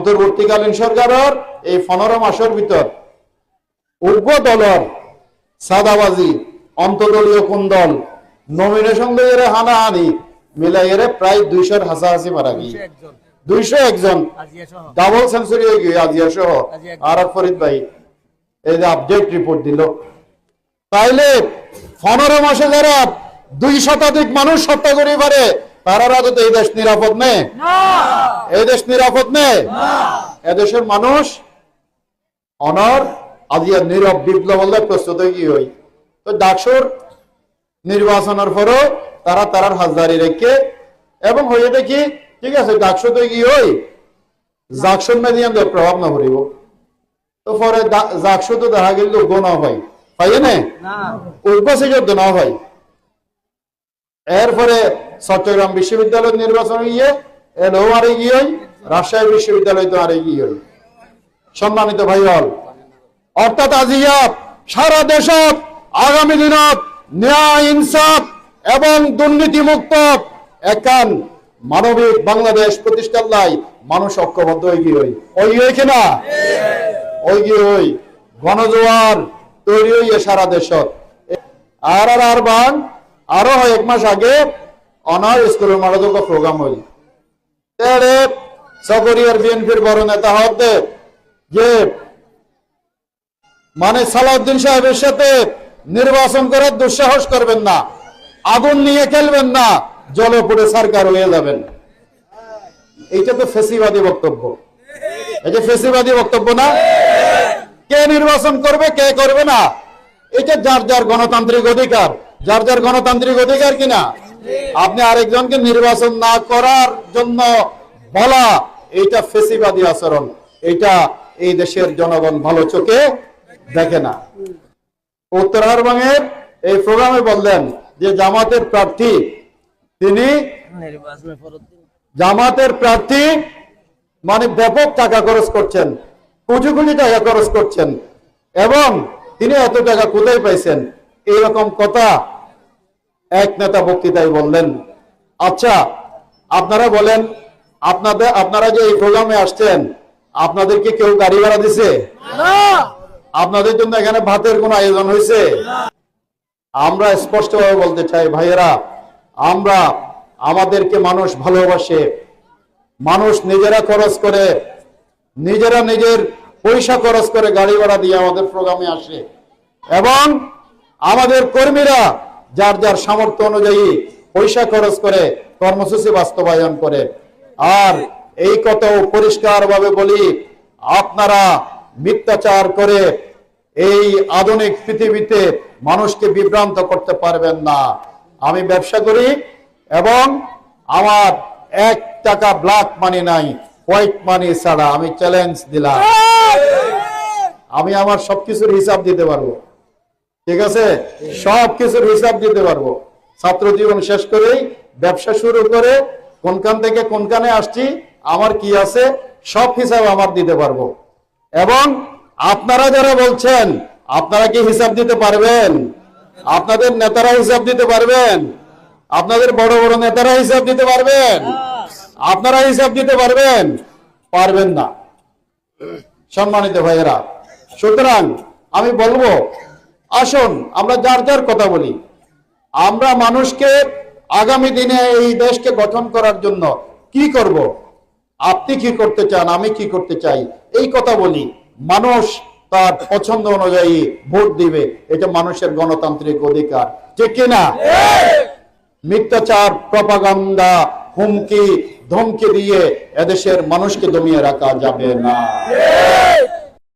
অন্তর্বর্তীকালীন সরকারের এই পনেরো মাসের ভিতর উগ্র দলের সাদাবাজি অন্তদলীয় কুন্দল নমিনেশন দিয়ে হানাহানি মিলাইয়ে প্রায় দুইশোর হাসাহাসি মারা গিয়ে। একজন। দুইশো একজন। ডাবল সেঞ্চুরি হয়ে গিয়ে আজিয়া সহ। আর আর ফরিদ ভাই এই যে আপডেট রিপোর্ট দিল। তাইলে পনেরো মাসে যারা দুই শতাধিক মানুষ হত্যা করে পারে তারা রাজত এই দেশ নিরাপদ নেই। এই দেশ নিরাপদ নেই। এদেশের মানুষ অনর আজিয়া নীরব বিপ্লব বললে প্রস্তুত কি হই? তো ডাকসুর নির্বাচনের পরও তারা তারার হাজদারি রেখে এবং হয়ে দেখি ঠিক আছে ডাকসু তো কি হই? জাকসুর মেদিয়ানদের প্রভাব না পড়িব। তো পরে জাকসু তো দেখা গেল গো না হয় পাইয়ে নে। যুদ্ধ না হয়। এরপরে চট্টগ্রাম বিশ্ববিদ্যালয় নির্বাচন গিয়ে এলো আরে গিয়ে রাজশাহী বিশ্ববিদ্যালয় তো আরে গিয়ে সম্মানিত ভাই হল অর্থাৎ আজিয়া সারা দেশত আগামী দিনত ন্যায় ইনসাফ এবং দুর্নীতি মুক্ত একান মানবিক বাংলাদেশ প্রতিষ্ঠার লাই মানুষ ঐক্যবদ্ধ হয়ে গিয়ে ওই হই কিনা ওই গিয়ে ওই গণজোয়ার তৈরি হইয়ে সারা দেশত। আর আর আর বান আরও হয় এক মাস আগে অনার স্কুলের মারাদক প্রোগ্রাম হইল। তেরে সকরিয়ার বিএনপির বড় নেতা হতে যে মানে সালাউদ্দিন সাহেবের সাথে নির্বাচন করার দুঃসাহস করবেন না, আগুন নিয়ে খেলবেন না, জলে পড়ে সরকার হয়ে যাবেন। এইটা তো ফেসিবাদী বক্তব্য। এই যে ফেসিবাদী বক্তব্য না। কে নির্বাচন করবে, কে করবে না, এটা যার যার গণতান্ত্রিক অধিকার। যার যার গণতান্ত্রিক অধিকার কিনা আপনি আরেকজনকে নির্বাচন না করার জন্য বলা এইটা ফেসিবাদী আচরণ। এটা এই দেশের জনগণ ভালো চোখে দেখে না। উত্তরারবঙ্গের এই প্রোগ্রামে বললেন যে জামাতের প্রার্থী তিনি জামাতের প্রার্থী মানে ব্যাপক টাকা খরচ করছেন কোটি টাকা খরচ করছেন এবং তিনি এত টাকা কোথায় পাইছেন? এইরকম কথা এক নেতা বক্তৃতায় বললেন। আচ্ছা আপনারা বলেন আপনাদের আপনারা যে এই প্রোগ্রামে আসছেন আপনাদেরকে কেউ গাড়ি ভাড়া দিছে? আপনাদের জন্য এখানে ভাতের কোনো আয়োজন হয়েছে? আমরা স্পষ্টভাবে বলতে চাই ভাইয়েরা আমরা আমাদেরকে মানুষ ভালোবাসে। মানুষ নিজেরা খরচ করে নিজেরা নিজের পয়সা খরচ করে গাড়ি ভাড়া দিয়ে আমাদের প্রোগ্রামে আসে। এবং আমাদের কর্মীরা যার যার সামর্থ্য অনুযায়ী পয়সা খরচ করে কর্মসূচি বাস্তবায়ন করে। আর এই কথাও পরিষ্কার ভাবে বলি আপনারা মিথ্যাচার করে এই আধুনিক পৃথিবীতে মানুষকে বিভ্রান্ত করতে পারবেন না। আমি ব্যবসা করি এবং আমার এক টাকা ব্ল্যাক মানি নাই হোয়াইট মানি ছাড়া আমি চ্যালেঞ্জ দিলাম। আমি আমার সবকিছুর হিসাব দিতে পারব। ঠিক আছে? সব কিছুর হিসাব দিতে পারব। ছাত্র জীবন শেষ করেই ব্যবসা শুরু করে কোনখান থেকে কোনখানে আসছি, আমার কি আছে, সব হিসাব আমার দিতে পারব। এবং আপনারা যারা বলছেন, আপনারা কি হিসাব দিতে পারবেন? আপনাদের নেতারা হিসাব দিতে পারবেন? আপনাদের বড় বড় নেতারা হিসাব দিতে পারবেন? আপনারা হিসাব দিতে পারবেন? পারবেন না। সম্মানিত ভাইয়েরা, সুতরাং আমি বলব আসুন, আমরা যার যার কথা বলি। আমরা মানুষকে আগামী দিনে এই দেশকে গঠন করার জন্য কি করব? আপনি কি করতে চান? আমি কি করতে চাই? এই কথা বলি। মানুষ তার পছন্দ অনুযায়ী ভোট দিবে। এটা মানুষের গণতান্ত্রিক অধিকার। ঠিক কিনা? মিথ্যাচার, প্রপাগান্ডা, হুমকি, ধমকি দিয়ে এদেশের মানুষকে দমিয়ে রাখা যাবে না।